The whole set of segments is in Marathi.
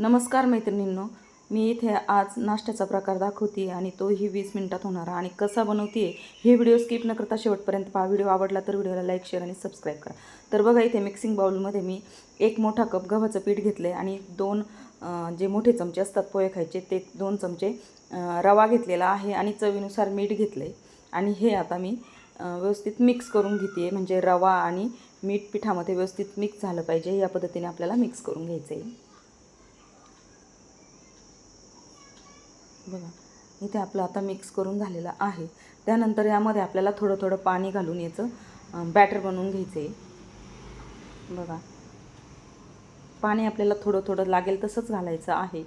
नमस्कार मैत्रिणींनो मी इथे आज नाश्त्याचा प्रकार दाखवते आणि तोही वीस मिनिटात होणारा आणि कसा बनवते हे व्हिडिओ स्किप न करता शेवटपर्यंत पहा. व्हिडिओ आवडला तर व्हिडिओला लाईक शेअर आणि सबस्क्राईब करा. तर बघा इथे मिक्सिंग बाउलमध्ये मी एक मोठा कप गव्हाचं पीठ घेतलं आहे आणि दोन जे मोठे चमचे असतात पोहे खायचे ते दोन चमचे रवा घेतलेला आहे आणि चवीनुसार मीठ घेतलं आहे आणि हे आता मी व्यवस्थित मिक्स करून घेते आहे म्हणजे रवा आणि मीठ पिठामध्ये व्यवस्थित मिक्स झालं पाहिजे. या पद्धतीने आपल्याला मिक्स करून घ्यायचं आहे बघा इथे आपलं आता मिक्स करून झालेलं आहे. त्यानंतर यामध्ये आपल्याला थोडं थोडं पाणी घालून याचं बॅटर बनवून घ्यायचं आहे बघा पाणी आपल्याला थोडं थोडं लागेल तसंच घालायचं आहे.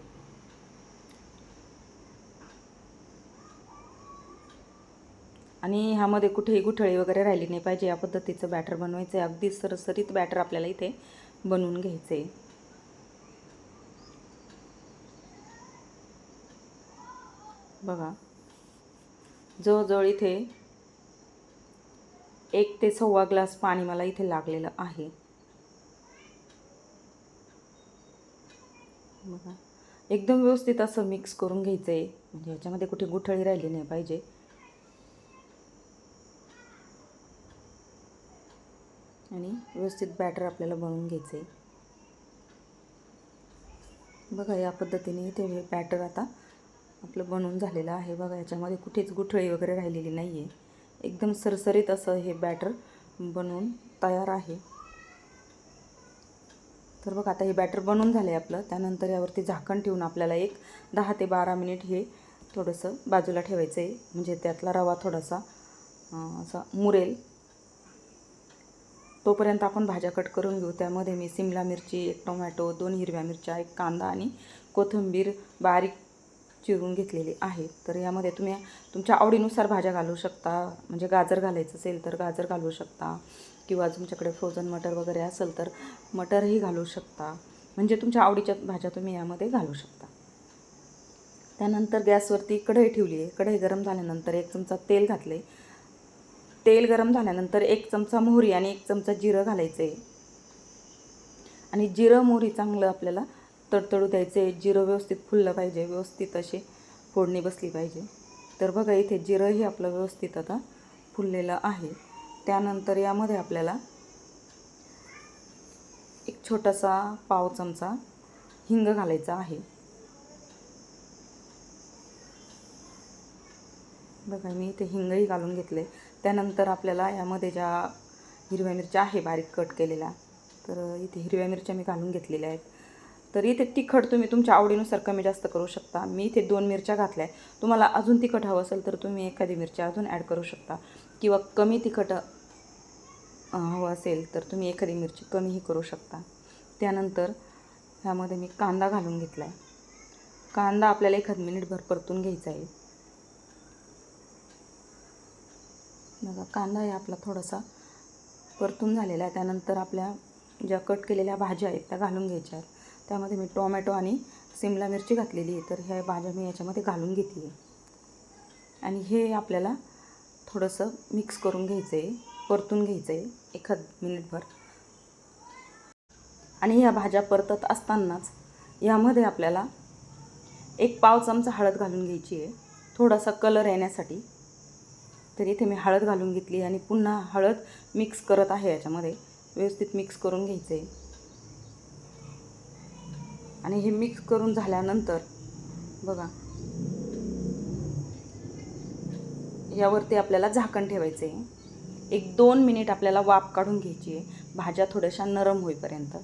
आणि ह्यामध्ये कुठेही गुठळी वगैरे राहिली नाही पाहिजे या पद्धतीचं बॅटर बनवायचं आहे अगदी सरसरीत बॅटर आपल्याला इथे बनवून घ्यायचं आहे बघा. जवळजवळ इथे एक ते सव्वा ग्लास पाणी मला इथे लागलेलं आहे. बघा. एकदम व्यवस्थित असं मिक्स करून घ्यायचं आहे म्हणजे ह्याच्यामध्ये कुठे गुठळी राहिली नाही पाहिजे. आणि व्यवस्थित बॅटर आपल्याला बनवून घ्यायचं आहे बघा या पद्धतीने इथे हे बॅटर आता आपलं बनवून झालेलं आहे. बघा याच्यामध्ये कुठेच गुठळी वगैरे राहिलेली नाही आहे एकदम सरसरीत असं हे बॅटर बनवून तयार आहे. तर बघा आता हे बॅटर बनवून झालं आहे आपलं. त्यानंतर यावरती झाकण ठेवून आपल्याला एक दहा ते बारा मिनिट हे थोडंसं बाजूला ठेवायचं आहे म्हणजे त्यातला रवा थोडासा असा मुरेल. तोपर्यंत आपण भाज्या कट करून घेऊ. त्यामध्ये मी सिमला मिरची एक टोमॅटो दोन हिरव्या मिरच्या एक कांदा आणि कोथिंबीर बारीक चिरून घेतलेली आहे. तर यामध्ये तुम्ही तुमच्या आवडीनुसार भाज्या घालू शकता. म्हणजे गाजर घालायचं असेल तर गाजर घालू शकता. किंवा तुमच्याकडे फ्रोझन मटर वगैरे असेल तर मटरही घालू शकता. म्हणजे तुमच्या आवडीच्या भाज्या तुम्ही यामध्ये घालू शकता. त्यानंतर गॅसवरती कढई ठेवली आहे. कढई गरम झाल्यानंतर एक चमचा तेल घातले तेल गरम झाल्यानंतर एक चमचा मोहरी आणि एक चमचा जिरं घालायचं आहे आणि जिरं मोहरी चांगलं आपल्याला तडतडू द्यायचे जिरं व्यवस्थित फुललं पाहिजे व्यवस्थित असे फोडणी बसली पाहिजे. तर बघा इथे जिरंही आपलं व्यवस्थित आता फुललेलं आहे. त्यानंतर यामध्ये आपल्याला एक छोटासा पाव चमचा हिंग घालायचा आहे. बघा मी इथे हिंगही घालून घेतले. त्यानंतर आपल्याला यामध्ये ज्या हिरव्या मिरच्या आहे बारीक कट केलेल्या तर इथे हिरव्या मिरच्या मी घालून घेतलेल्या आहेत. तर इथे तिखट तुम्ही तुमच्या आवडीनुसार कमी जास्त करू शकता. मी इथे दोन मिरच्या घातल्या आहेत. तुम्हाला अजून तिखट हवं असेल तर तुम्ही एखादी मिरची अजून ॲड करू शकता. किंवा कमी तिखट हवं असेल तर तुम्ही एखादी मिरची कमीही करू शकता. त्यानंतर ह्यामध्ये मी कांदा घालून घेतला आहे कांदा आपल्याला एखाद मिनिटभर परतून घ्यायचा आहे. बघा कांदा हे आपला थोडासा परतून झालेला आहे. त्यानंतर आपल्या ज्या कट केलेल्या भाज्या आहेत त्या घालून घ्यायच्या आहेत. त्यामध्ये मी टोमॅटो आणि सिमला मिरची घातलेली आहे. तर ह्या भाज्या मी याच्यामध्ये घालून घेतली आहे आणि हे आपल्याला थोडंसं मिक्स करून घ्यायचं आहे. परतून घ्यायचं आहे. एखाद मिनिटभर. आणि ह्या भाज्या परतत असतानाच यामध्ये आपल्याला एक पाव चमचा हळद घालून घ्यायची आहे. थोडासा कलर येण्यासाठी. तर इथे मी हळद घालून घेतली आणि पुन्हा हळद मिक्स करत आहे याच्यामध्ये. व्यवस्थित मिक्स करून घ्यायचं आहे. आणि हे मिक्स करून झाल्यानंतर बघा. यावरती आपल्याला झाकण ठेवायचं आहे एक दोन मिनिट आपल्याला वाफ काढून घ्यायची आहे भाज्या थोड्याशा नरम होईपर्यंत.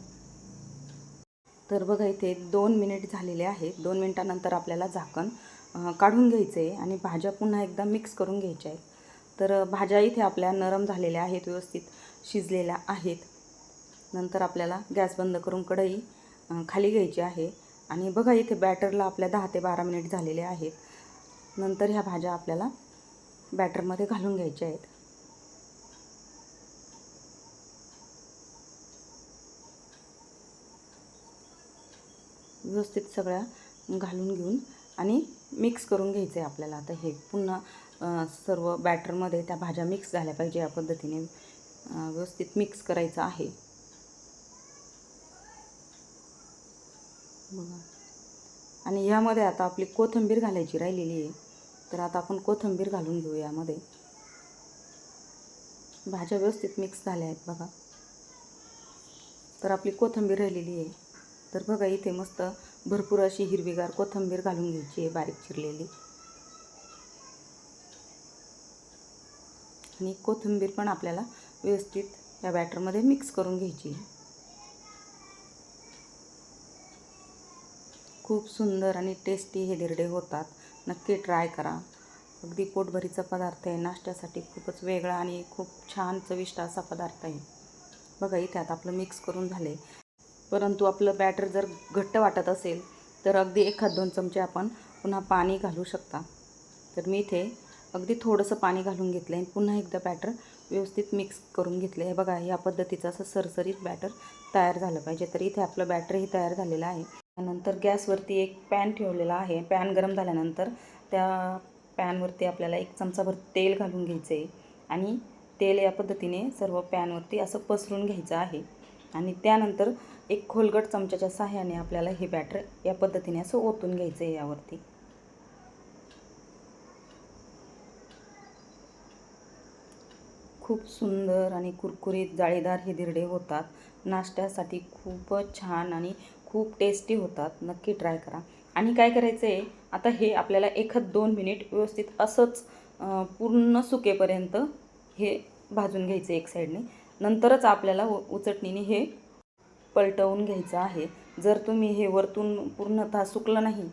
तर बघा इथे दोन मिनिट झालेले आहेत. दोन मिनटानंतर आपल्याला झाकण काढून घ्यायचं आहे आणि भाज्या पुन्हा एकदा मिक्स करून घ्यायच्या आहेत. तर भाज्या इथे आपल्या नरम झालेल्या आहेत व्यवस्थित शिजलेल्या आहेत. नंतर आपल्याला गॅस बंद करून कढई खाली घ्यायची आहे. आणि बघा इथे बॅटरला आपल्या दहा ते बारा मिनिट झालेले आहेत. नंतर ह्या भाज्या आपल्याला बॅटरमध्ये घालून घ्यायच्या आहेत. व्यवस्थित सगळ्या घालून घेऊन आणि मिक्स करून घ्यायचं आहे आपल्याला. आता हे पुन्हा सर्व बॅटरमध्ये त्या भाज्या मिक्स झाल्या पाहिजे या पद्धतीने व्यवस्थित मिक्स करायचं आहे. बघा. आणि यामध्ये आता आपली कोथिंबीर घालायची राहिलेली आहे. तर आता आपण कोथिंबीर घालून घेऊ यामध्ये. भाज्या व्यवस्थित मिक्स झाल्या आहेत बघा. तर आपली कोथिंबीर राहिलेली आहे. तर बघा इथे मस्त भरपूर अशी हिरवीगार कोथिंबीर घालून घ्यायची आहे बारीक चिरलेली. आणि कोथिंबीर पण आपल्याला व्यवस्थित या बॅटरमध्ये मिक्स करून घ्यायची खूप सुंदर आणि टेस्टी हे दिरडे होतात. नक्की ट्राय करा. अगदी पोटभरीचा पदार्थ आहे. नाश्त्यासाठी खूपच वेगळा आणि खूप छान चविष्ट असा पदार्थ आहे. बघा इथे आता आपलं मिक्स करून झाले परंतु आपलं बॅटर जर घट्ट वाटत असेल तर अगदी एखाद दोन चमचे आपण पुन्हा पाणी घालू शकता. तर मी इथे अगदी थोडंसं पाणी घालून घेतलं आहे पुन्हा एकदा बॅटर व्यवस्थित मिक्स करून घेतलं आहे बघा या पद्धतीचं असं सरसरीत बॅटर तयार झालं पाहिजे. तर इथे आपलं बॅटरही तयार झालेलं आहे. त्यानंतर गॅसवरती एक पॅन ठेवलेला आहे. पॅन गरम झाल्यानंतर त्या पॅनवरती आपल्याला एक चमचाभर तेल घालून घ्यायचं आहे आणि तेल या पद्धतीने सर्व पॅनवरती असं पसरून घ्यायचं आहे. आणि त्यानंतर एक खोलगट चमच्याच्या सहाय्याने आपल्याला हे बॅटर या पद्धतीने असं ओतून घ्यायचं आहे यावरती. खूप सुंदर आणि कुरकुरीत जाळीदार हे दिरडे होतात. नाश्त्यासाठी खूपच छान आणि खूप टेस्टी होतात. नक्की ट्राय करा. आणि काय करायचं आहे आता हे आपल्याला एखाद दोन मिनिट व्यवस्थित असंच पूर्ण सुकेपर्यंत हे भाजून घ्यायचं एक साईडने नंतरच आपल्याला उ उचटणीने हे पलटवून घ्यायचं आहे. जर तुम्ही हे वरतून पूर्णतः सुकलं नाही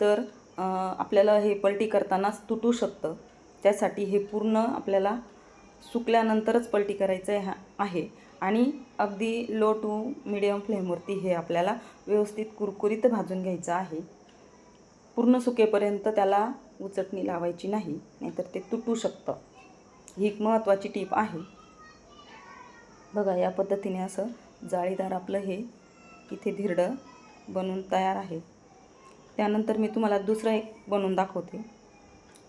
तर आपल्याला हे पलटी करतानाच तुटू शकतं. त्यासाठी हे पूर्ण आपल्याला सुकल्यानंतरच पलटी करायचं आहे आहे. आणि अगदी लो टू मिडियम फ्लेमवरती हे आपल्याला व्यवस्थित कुरकुरीत भाजून घ्यायचं आहे. पूर्ण सुकेपर्यंत त्याला उचटणी लावायची नाही नाहीतर ते तुटू शकतं. ही एक महत्त्वाची टीप आहे. बघा या पद्धतीने असं जाळीदार आपलं हे इथे धिरडं बनवून तयार आहे. त्यानंतर मी तुम्हाला दुसरं एक बनवून दाखवते.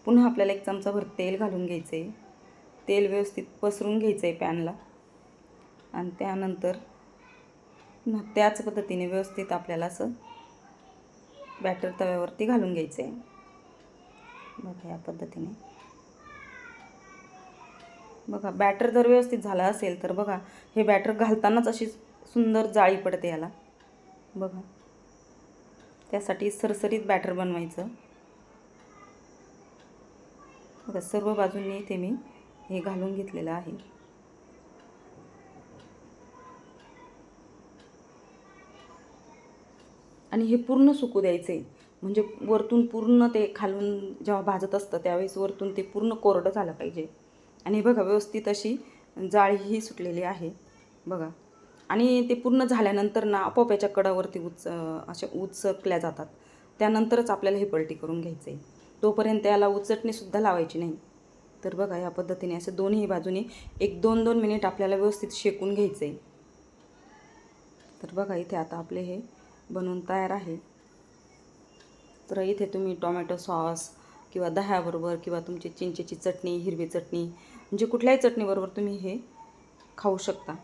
पुन्हा आपल्याला एक चमचाभर तेल घालून घ्यायचं आहे तेल व्यवस्थित पसरून घ्यायचं आहे पॅनला. आणि त्यानंतर त्याच पद्धतीने व्यवस्थित आपल्याला असं बॅटर तव्यावरती घालून घ्यायचं आहे. बघा या पद्धतीने. बघा बॅटर जर व्यवस्थित झालं असेल तर बघा हे बॅटर घालतानाच अशी सुंदर जाळी पडते याला. बघा. त्यासाठी सरसरीत बॅटर बनवायचं. बघा सर्व बाजूंनी इथे मी हे घालून घेतलेलं आहे. आणि हे पूर्ण सुकू द्यायचं आहे म्हणजे वरतून पूर्ण ते खालून जेव्हा भाजत असतं त्यावेळेस वरतून ते पूर्ण कोरडं झालं पाहिजे. आणि बघा व्यवस्थित अशी जाळीही सुटलेली आहे. बघा. आणि ते पूर्ण झाल्यानंतर ना आपोआप याच्या कडावरती उच अशा उचकल्या जातात. त्यानंतरच आपल्याला हे पलटी करून घ्यायचं आहे तोपर्यंत याला उचटणीसुद्धा लावायची नाही. तर बघा या पद्धतीने असं दोन्ही बाजूने एक दोन दोन मिनिट आपल्याला व्यवस्थित शेकून घ्यायचं आहे तर बघा इथे आता आपले हे बनवून तयार आहे. तर इथे तुम्ही टोमॅटो सॉस किंवा दह्याबरोबर किंवा तुमची चिंचेची चटणी हिरवी चटणी म्हणजे कुठल्याही चटणीबरोबर तुम्ही हे खाऊ शकता.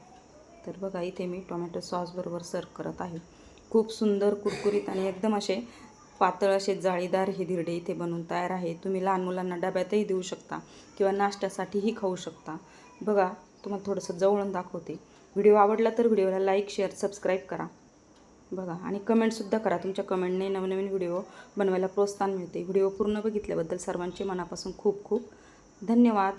तर बघा इथे मी टोमॅटो सॉसबरोबर सर्व करत आहे. खूप सुंदर कुरकुरीत आणि एकदम असे पातळ असे जाळीदार हे धिरडे इथे बनवून तयार आहे. तुम्ही लहान मुलांना डब्यातही देऊ शकता किंवा नाश्त्यासाठीही खाऊ शकता. बघा तुम्हाला थोडंसं जवळून दाखवते. व्हिडिओ आवडला तर व्हिडिओला लाईक शेअर सबस्क्राईब करा. बघा. आणि कमेंटसुद्धा करा. तुमच्या कमेंटने नवनवीन व्हिडिओ बनवायला प्रोत्साहन मिळते. व्हिडिओ पूर्ण बघितल्याबद्दल सर्वांचे मनापासून खूप खूप धन्यवाद.